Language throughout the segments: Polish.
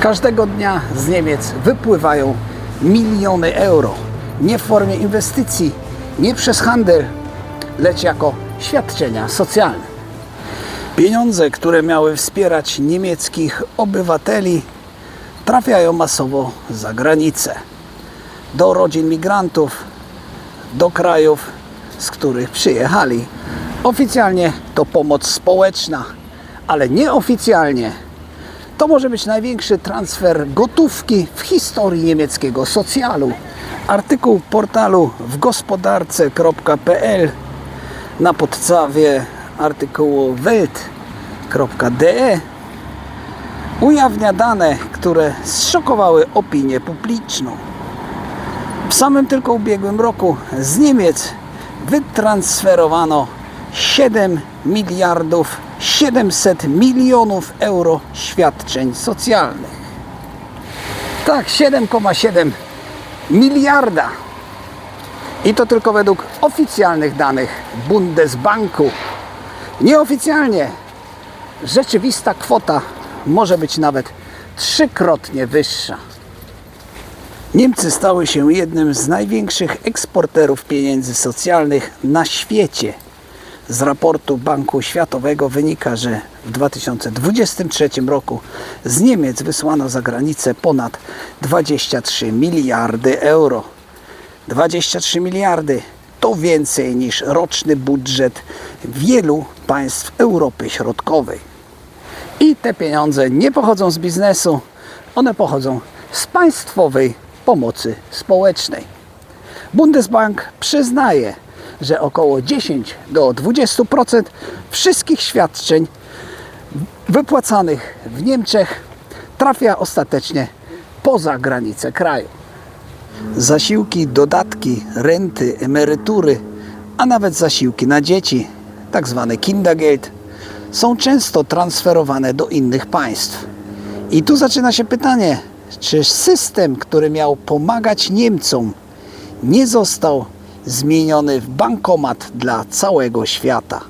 Każdego dnia z Niemiec wypływają miliony euro. Nie w formie inwestycji, nie przez handel, lecz jako świadczenia socjalne. Pieniądze, które miały wspierać niemieckich obywateli, trafiają masowo za granicę. Do rodzin migrantów, do krajów, z których przyjechali. Oficjalnie to pomoc społeczna, ale nieoficjalnie to może być największy transfer gotówki w historii niemieckiego socjalu. Artykuł portalu w gospodarce.pl na podstawie artykułu welt.de ujawnia dane, które zszokowały opinię publiczną. W samym tylko ubiegłym roku z Niemiec wytransferowano 7 miliardów 700 milionów euro świadczeń socjalnych. Tak, 7,7 miliarda. I to tylko według oficjalnych danych Bundesbanku. Nieoficjalnie rzeczywista kwota może być nawet trzykrotnie wyższa. Niemcy stały się jednym z największych eksporterów pieniędzy socjalnych na świecie. Z raportu Banku Światowego wynika, że w 2023 roku z Niemiec wysłano za granicę ponad 23 miliardy euro. 23 miliardy to więcej niż roczny budżet wielu państw Europy Środkowej. I te pieniądze nie pochodzą z biznesu, one pochodzą z państwowej pomocy społecznej. Bundesbank przyznaje, że około 10 do 20% wszystkich świadczeń wypłacanych w Niemczech trafia ostatecznie poza granice kraju. Zasiłki, dodatki, renty, emerytury, a nawet zasiłki na dzieci, tak zwane Kindergeld, są często transferowane do innych państw. I tu zaczyna się pytanie, czy system, który miał pomagać Niemcom, nie został zmieniony w bankomat dla całego świata.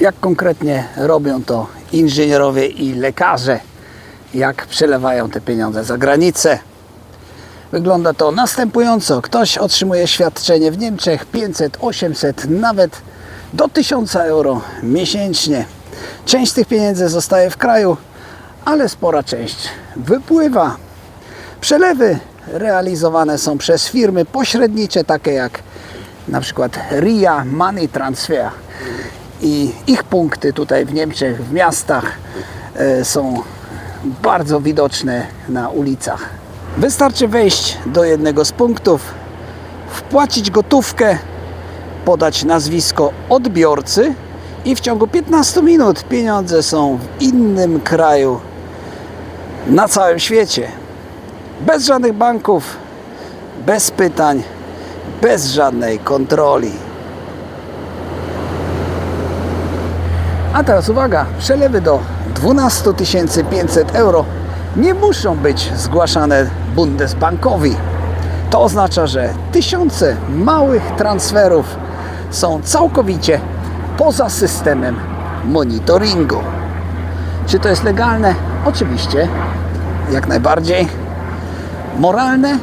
Jak konkretnie robią to inżynierowie i lekarze, jak przelewają te pieniądze za granicę. Wygląda to następująco. Ktoś otrzymuje świadczenie w Niemczech 500, 800, nawet do 1000 euro miesięcznie. Część tych pieniędzy zostaje w kraju, ale spora część wypływa. Przelewy realizowane są przez firmy pośrednicze, takie jak na przykład RIA Money Transfer. I ich punkty tutaj w Niemczech, w miastach e, są bardzo widoczne na ulicach. Wystarczy wejść do jednego z punktów, wpłacić gotówkę, podać nazwisko odbiorcy i w ciągu 15 minut pieniądze są w innym kraju na całym świecie. Bez żadnych banków, bez pytań, bez żadnej kontroli. A teraz uwaga, przelewy do 12 500 euro nie muszą być zgłaszane Bundesbankowi. To oznacza, że tysiące małych transferów są całkowicie poza systemem monitoringu. Czy to jest legalne? Oczywiście, jak najbardziej. Moralne?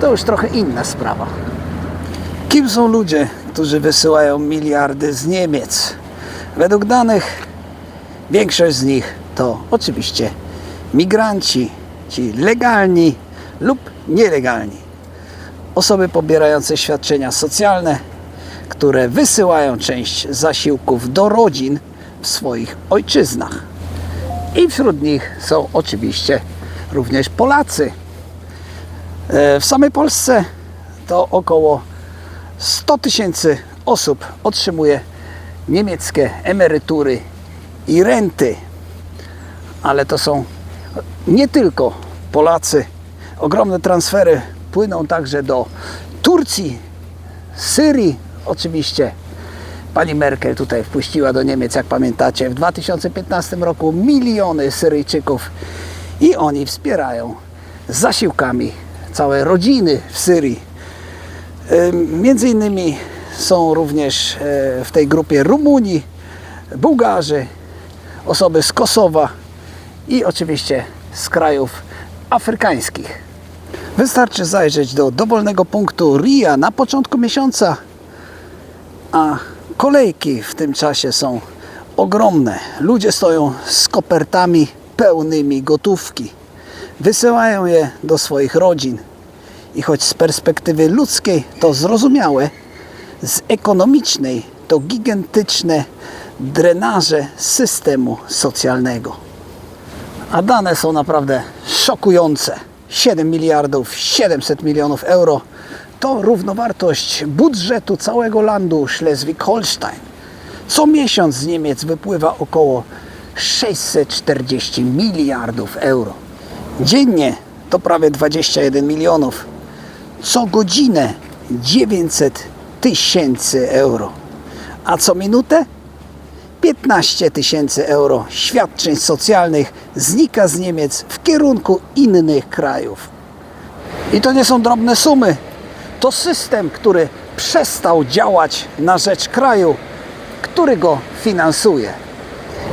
To już trochę inna sprawa. Kim są ludzie, którzy wysyłają miliardy z Niemiec? Według danych większość z nich to oczywiście migranci, ci legalni lub nielegalni. Osoby pobierające świadczenia socjalne, które wysyłają część zasiłków do rodzin w swoich ojczyznach. I wśród nich są oczywiście również Polacy. E, W samej Polsce to około 100 tysięcy osób otrzymuje niemieckie emerytury i renty. Ale to są nie tylko Polacy. Ogromne transfery płyną także do Turcji, Syrii oczywiście. Pani Merkel tutaj wpuściła do Niemiec, jak pamiętacie, w 2015 roku miliony Syryjczyków i oni wspierają zasiłkami całe rodziny w Syrii. Między innymi są również e, w tej grupie Rumuni, Bułgarzy, osoby z Kosowa i oczywiście z krajów afrykańskich. Wystarczy zajrzeć do dowolnego punktu RIA na początku miesiąca, a kolejki w tym czasie są ogromne. Ludzie stoją z kopertami pełnymi gotówki. Wysyłają je do swoich rodzin. I choć z perspektywy ludzkiej to zrozumiałe, z ekonomicznej to gigantyczne drenaże systemu socjalnego. A dane są naprawdę szokujące. 7 miliardów 700 milionów euro to równowartość budżetu całego landu Schleswig-Holstein. Co miesiąc z Niemiec wypływa około 640 miliardów euro. Dziennie to prawie 21 milionów. Co godzinę 900 tysięcy euro. A co minutę 15 tysięcy euro świadczeń socjalnych znika z Niemiec w kierunku innych krajów. I to nie są drobne sumy. To system, który przestał działać na rzecz kraju, który go finansuje.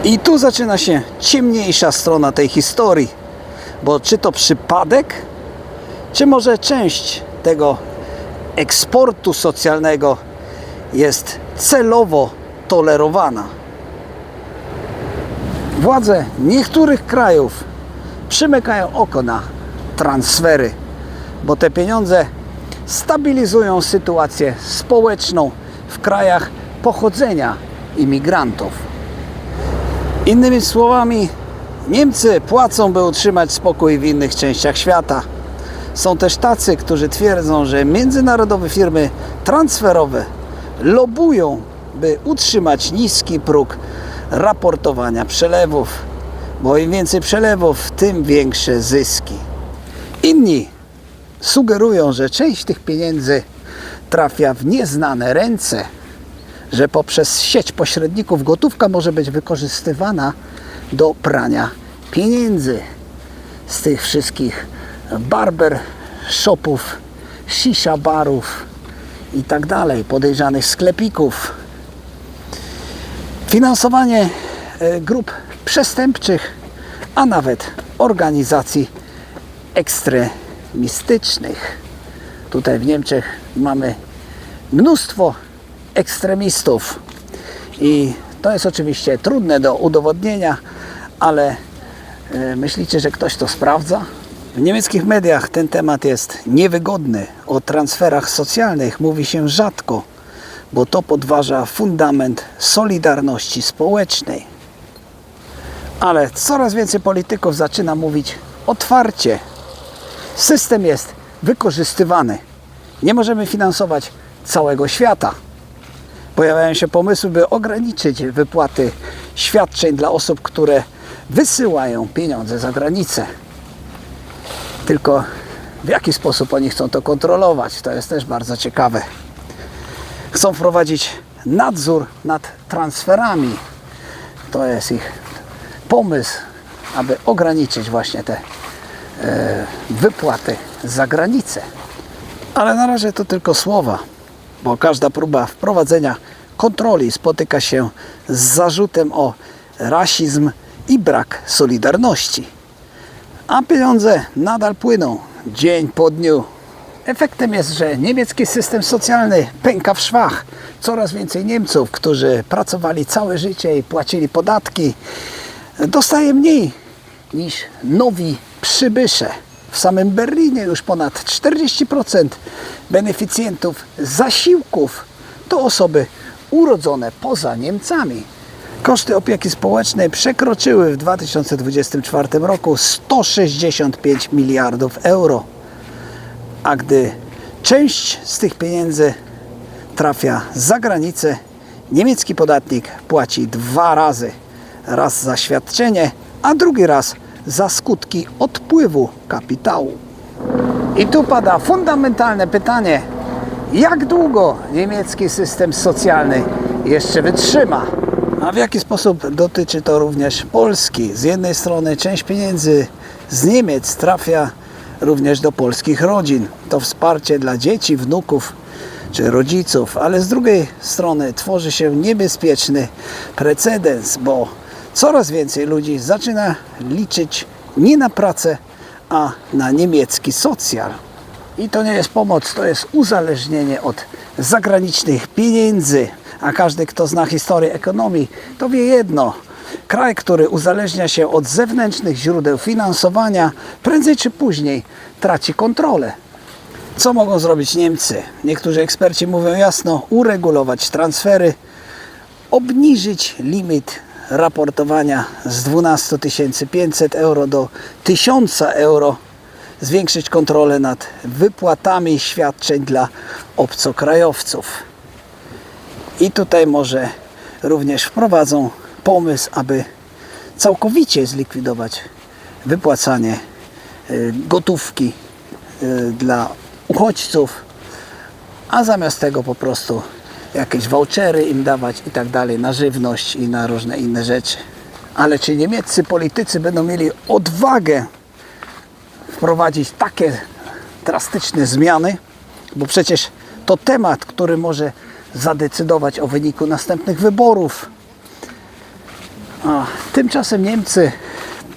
I tu zaczyna się ciemniejsza strona tej historii. Bo czy to przypadek, czy może część tego eksportu socjalnego jest celowo tolerowana? Władze niektórych krajów przymykają oko na transfery, bo te pieniądze stabilizują sytuację społeczną w krajach pochodzenia imigrantów. Innymi słowami, Niemcy płacą, by utrzymać spokój w innych częściach świata. Są też tacy, którzy twierdzą, że międzynarodowe firmy transferowe lobują, by utrzymać niski próg raportowania przelewów, bo im więcej przelewów, tym większe zyski. Inni sugerują, że część tych pieniędzy trafia w nieznane ręce, że poprzez sieć pośredników gotówka może być wykorzystywana do prania pieniędzy z tych wszystkich barber shopów, shisha barów i tak dalej, podejrzanych sklepików. Finansowanie e, grup przestępczych, a nawet organizacji ekstremistycznych. Tutaj w Niemczech mamy mnóstwo ekstremistów i to jest oczywiście trudne do udowodnienia, ale e, myślicie, że ktoś to sprawdza? W niemieckich mediach ten temat jest niewygodny. O transferach socjalnych mówi się rzadko, bo to podważa fundament solidarności społecznej. Ale coraz więcej polityków zaczyna mówić otwarcie. System jest wykorzystywany. Nie możemy finansować całego świata. Pojawiają się pomysły, by ograniczyć wypłaty świadczeń dla osób, które wysyłają pieniądze za granicę. Tylko w jaki sposób oni chcą to kontrolować, to jest też bardzo ciekawe. Chcą wprowadzić nadzór nad transferami. To jest ich pomysł, aby ograniczyć właśnie te e, wypłaty za granicę. Ale na razie to tylko słowa, bo każda próba wprowadzenia kontroli spotyka się z zarzutem o rasizm i brak solidarności. A pieniądze nadal płyną dzień po dniu. Efektem jest, że niemiecki system socjalny pęka w szwach. Coraz więcej Niemców, którzy pracowali całe życie i płacili podatki, dostaje mniej niż nowi przybysze. W samym Berlinie już ponad 40% beneficjentów zasiłków to osoby urodzone poza Niemcami. Koszty opieki społecznej przekroczyły w 2024 roku 165 miliardów euro. A gdy część z tych pieniędzy trafia za granicę, niemiecki podatnik płaci dwa razy. Raz za świadczenie, a drugi raz za skutki odpływu kapitału. I tu pada fundamentalne pytanie: jak długo niemiecki system socjalny jeszcze wytrzyma? A w jaki sposób dotyczy to również Polski? Z jednej strony część pieniędzy z Niemiec trafia również do polskich rodzin. To wsparcie dla dzieci, wnuków czy rodziców, ale z drugiej strony tworzy się niebezpieczny precedens, bo coraz więcej ludzi zaczyna liczyć nie na pracę, a na niemiecki socjal. I to nie jest pomoc, to jest uzależnienie od zagranicznych pieniędzy. A każdy, kto zna historię ekonomii, to wie jedno. Kraj, który uzależnia się od zewnętrznych źródeł finansowania, prędzej czy później traci kontrolę. Co mogą zrobić Niemcy? Niektórzy eksperci mówią jasno: uregulować transfery, obniżyć limit raportowania z 12 500 euro do 1000 euro, zwiększyć kontrolę nad wypłatami świadczeń dla obcokrajowców. I tutaj może również wprowadzą pomysł, aby całkowicie zlikwidować wypłacanie y, gotówki y, dla uchodźców, a zamiast tego po prostu jakieś vouchery im dawać i tak dalej na żywność i na różne inne rzeczy. Ale czy niemieccy politycy będą mieli odwagę wprowadzić takie drastyczne zmiany? Bo przecież to temat, który może zadecydować o wyniku następnych wyborów. A tymczasem Niemcy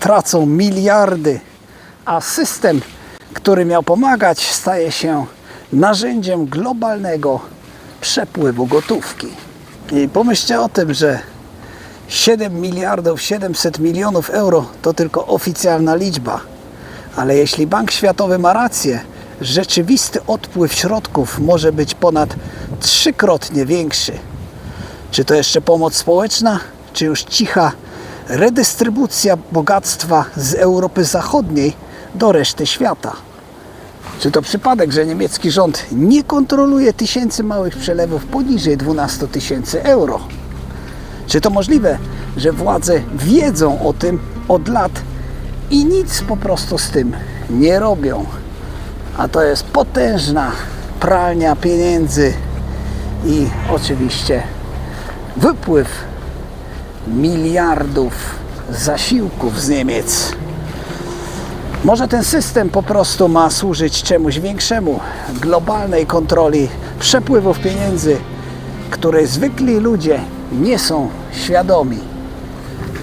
tracą miliardy, a system, który miał pomagać, staje się narzędziem globalnego przepływu gotówki. I pomyślcie o tym, że 7 miliardów 700 milionów euro to tylko oficjalna liczba. Ale jeśli Bank Światowy ma rację, rzeczywisty odpływ środków może być ponad trzykrotnie większy. Czy to jeszcze pomoc społeczna, czy już cicha redystrybucja bogactwa z Europy Zachodniej do reszty świata? Czy to przypadek, że niemiecki rząd nie kontroluje tysięcy małych przelewów poniżej 12 tysięcy euro? Czy to możliwe, że władze wiedzą o tym od lat i nic po prostu z tym nie robią? A to jest potężna pralnia pieniędzy i oczywiście wypływ miliardów zasiłków z Niemiec. Może ten system po prostu ma służyć czemuś większemu globalnej kontroli przepływów pieniędzy, której zwykli ludzie nie są świadomi.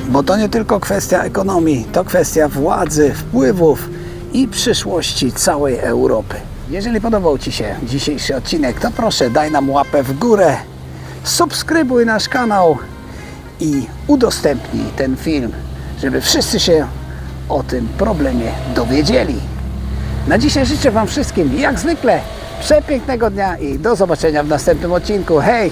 Bo to nie tylko kwestia ekonomii, to kwestia władzy, wpływów i przyszłości całej Europy. Jeżeli podobał Ci się dzisiejszy odcinek, to proszę daj nam łapę w górę, subskrybuj nasz kanał i udostępnij ten film, żeby wszyscy się o tym problemie dowiedzieli. Na dzisiaj życzę Wam wszystkim, jak zwykle, przepięknego dnia i do zobaczenia w następnym odcinku. Hej!